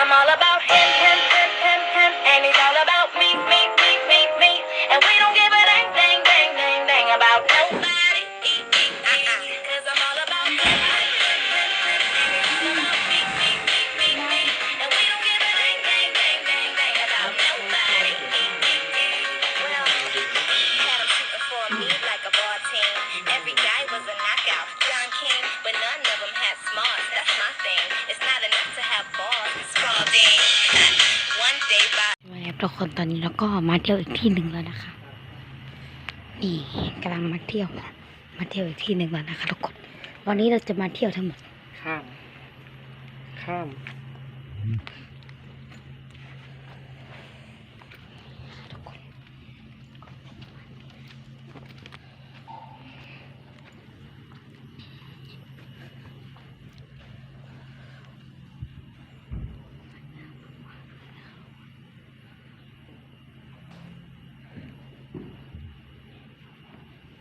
I'm all about him, ทุกคนตอนนี้เราก็มาเที่ยวอีกที่หนึ่งแล้วนะคะ นี่กำลังมาเที่ยว มาเที่ยวอีกที่หนึ่งแล้วนะคะทุกคนวันนี้เราจะมาเที่ยวทั้งหมดข้าม ข้าม ทุกคน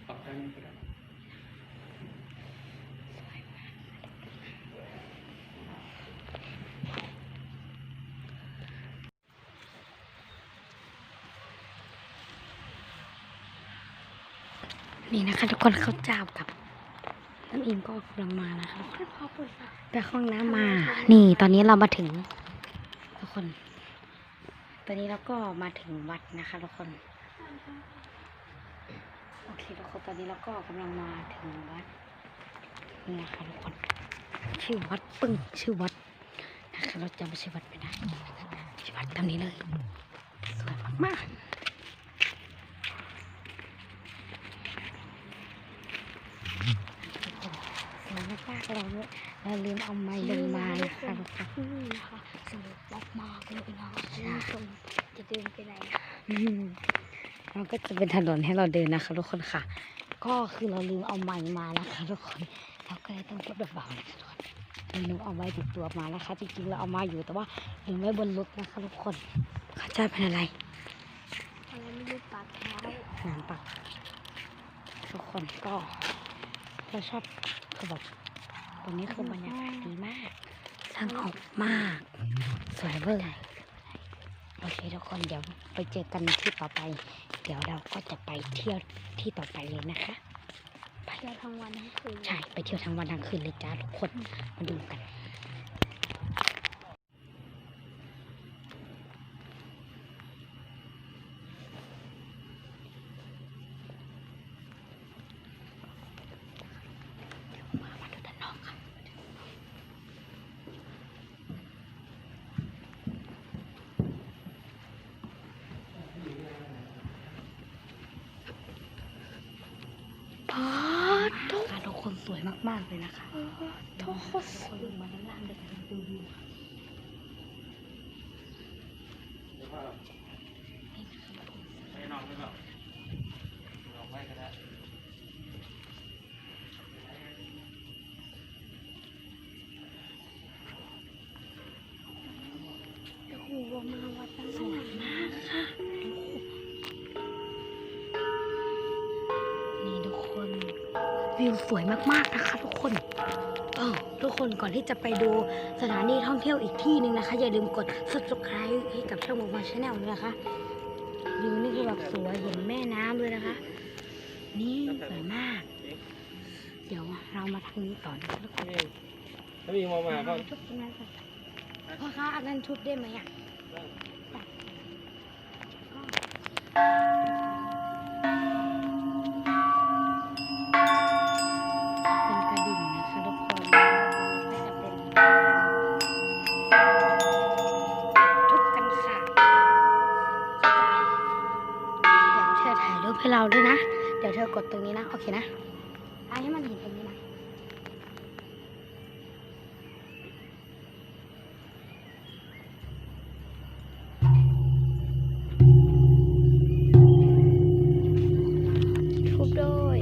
ออกทางนี้ก็ได้ นี่นะคะ ทุกคนข้าวเจ้ากับน้ำอิงก็กำลังมานะคะทุกคนไปห้องน้ำมา นี่ตอนนี้เรามาถึง ทุกคน ตอนนี้เราก็มาถึงวัดนะคะ ทุกคน โอเคทุกคนตอนนี้เราก็กำลังมาถึงวัดนี่นะคะทุกคน ชื่อวัดปึ้งชื่อวัดนะคะเราจำชื่อวัดไม่ได้ชื่อวัดตามนี้เลยสวยมากๆ สวยมากๆเราเราลืมเอาไม้ลงมานะคะทุกคนนี่นะคะสนุกมากๆเลยนะใช่คุณผู้ชมจะเดินไปไหนนะอืมมันก็จะเป็นถนนให้เราเดินนะคะ ทุกคนค่ะ ก็คือเราลืมเอาไม้มานะคะ ทุกคนเราก็เลยต้องเก็บเบาๆนะคะทุกคนเราลืมเอาไม้ติดตัวมานะคะ จริงๆเราเอามาอยู่แต่ว่าลืมไว้บนรถนะคะทุกคนเข้าใจเป็นอะไรอะไรไม่รู้ปากเท้าหนานปักทุกคนก็เราชอบคือแบบต รงนี้คือบรรยากาศดีมากสงบมาก สวยเวอร์โอเคทุกคนเดี๋ยวไปเจอกันที่ต่อไป เดี๋ยวเราก็จะไปเที่ยวที่ต่อไปเลยนะคะไปเที่ยวทั้งวันทั้งคืนใช่ไปเที่ยวทั้งวันทั้งคืนเลยจ้าทุกคนมาดูกัน มามาดูด้านนอกค่ะ พอทุกทุกคนสวย มากๆเลยนะคะทุกคนลงมาด้านล่างเลยดูวิวค่ะนี่นะคะทุกคนไม่นอนไม่แบบนอนไม่ก็ได้โอ้โหมาวัด วิวสวยมากๆนะคะทุกคนเออทุกคนก่อนที่จะไปดูสถานที่ท่องเที่ยวอีกที่หนึ่งนะคะ อย่าลืมกด subscribe ให้กับช่องมงมาชาแนลด้วยนะคะวิวนี่คือแบบสวยเห็นแม่น้ำเลยนะคะ นี่สวยมาก เดี๋ยวเรามาทางนี้ต่อนะคะทุกคนนี่ถ้ามีมามาก็ทุบตรงนั้นก่อนพ่อคะอันนั้นทุบได้ไหมอะ เอาให้มันเห็นตรงนี้นะทุบด้วย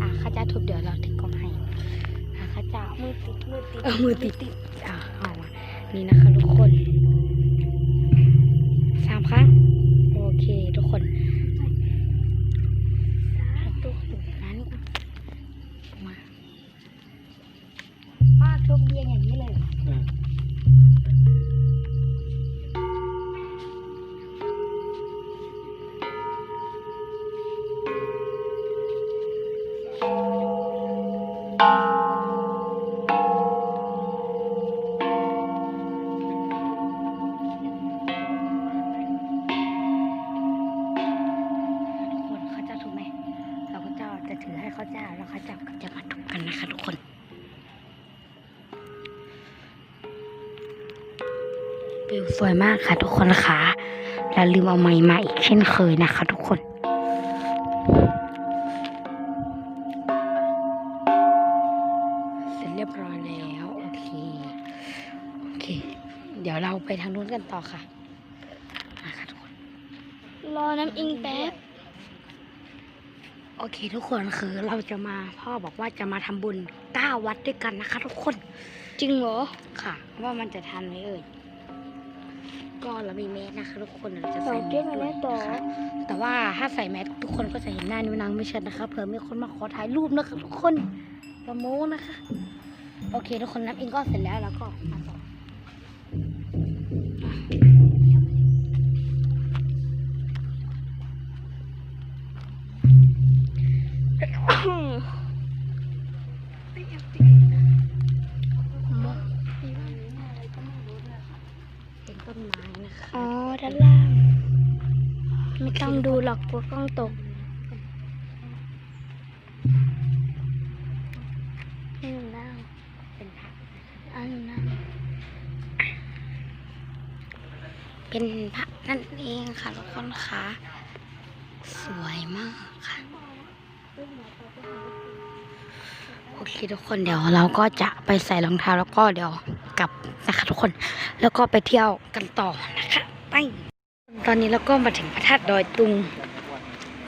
อะข้าเจ้าทุบเดี๋ยวเราถือกล้องให้อะข้าเจ้ามือติดมือติดเออมือติดติดอะเอามานี่นะคะทุกคนสามครั้งโอเคทุกคน ป้าทุบเดียงอย่างนี้เลย วิวสวยมากค่ะทุกคนค่ะเราลืมเอาไม้มาอีกเช่นเคยนะคะ ทุกคนเสร็จเรียบร้อยแล้วโอเคโอเค เดี๋ยวเราไปทางนู้นกันต่อค่ะมาค่ะทุกคน รอน้ำอิงแป๊บโอเคทุกคนคือเราจะมาพ่อบอกว่าจะมาทำบุญเก้าวัดด้วยกันนะคะ ทุกคน จริงเหรอค่ะ ว่ามันจะทันไหมเอ่ย ก็เรามีแมสนะคะทุกคนเราจะต่อใส่แมเก็บสมาด้วแล้ยวต่อนะคะแต่ว่าถ้าใส่แมสทุกคนก็จะเห็นหน้านิ้วนางไม่ชัดนะคะเผื่อมีคนมาขอถ่ายรูปนะคะทุกคนละโมนะคะ โอเค ทุกคนนับเองก็เสร็จแล้วแล้วก็มาต่อ ต้องดูหรอกกลัวกล้องตกให้หนูนั่งเป็นพระอะหนูนั่งเป็นพระนั่นเองค่ะทุกคนค่ะสวยมากค่ะโอเคทุกคนเดี๋ยวเราก็จะไปใส่รองเท้าแล้วก็เดี๋ยวกลับนะคะทุกคน แล้วก็ไปเที่ยวกันต่อนะคะไป ตอนนี้เราก็มาถึงพระธาตุดอยตุง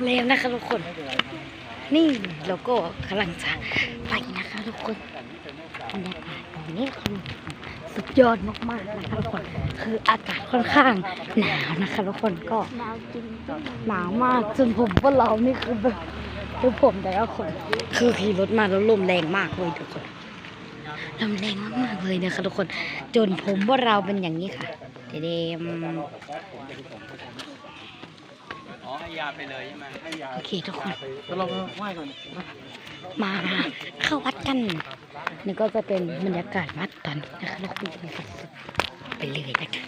แล้วนะคะทุกคน นี่เราก็กำลังจะไปนะคะทุกคนบรรยากาศตรงนี้คือสุดยอดมากๆนะคะทุกคน คืออากาศค่อนข้างหนาวนะคะทุกคนก็หนาวมากจนผมพวกเรานี่คือแบบคือผมแต่ละคน คือขี่รถมาแล้วลมแรงมากเลยทุกคนลมแรงมากๆเลยนะคะทุกคน จนผมพวกเราเป็นอย่างนี้ค่ะ เดมอ๋อให้ยาไปเลยใช่ไหมให้ยาโอเคทุกคนก็เราไหว้ก่อนนมาเข้าวัดกันนี่ก็จะเป็นบรรยากาศวัดตอนนี้นะคะทุกคนไปเลยนะคะ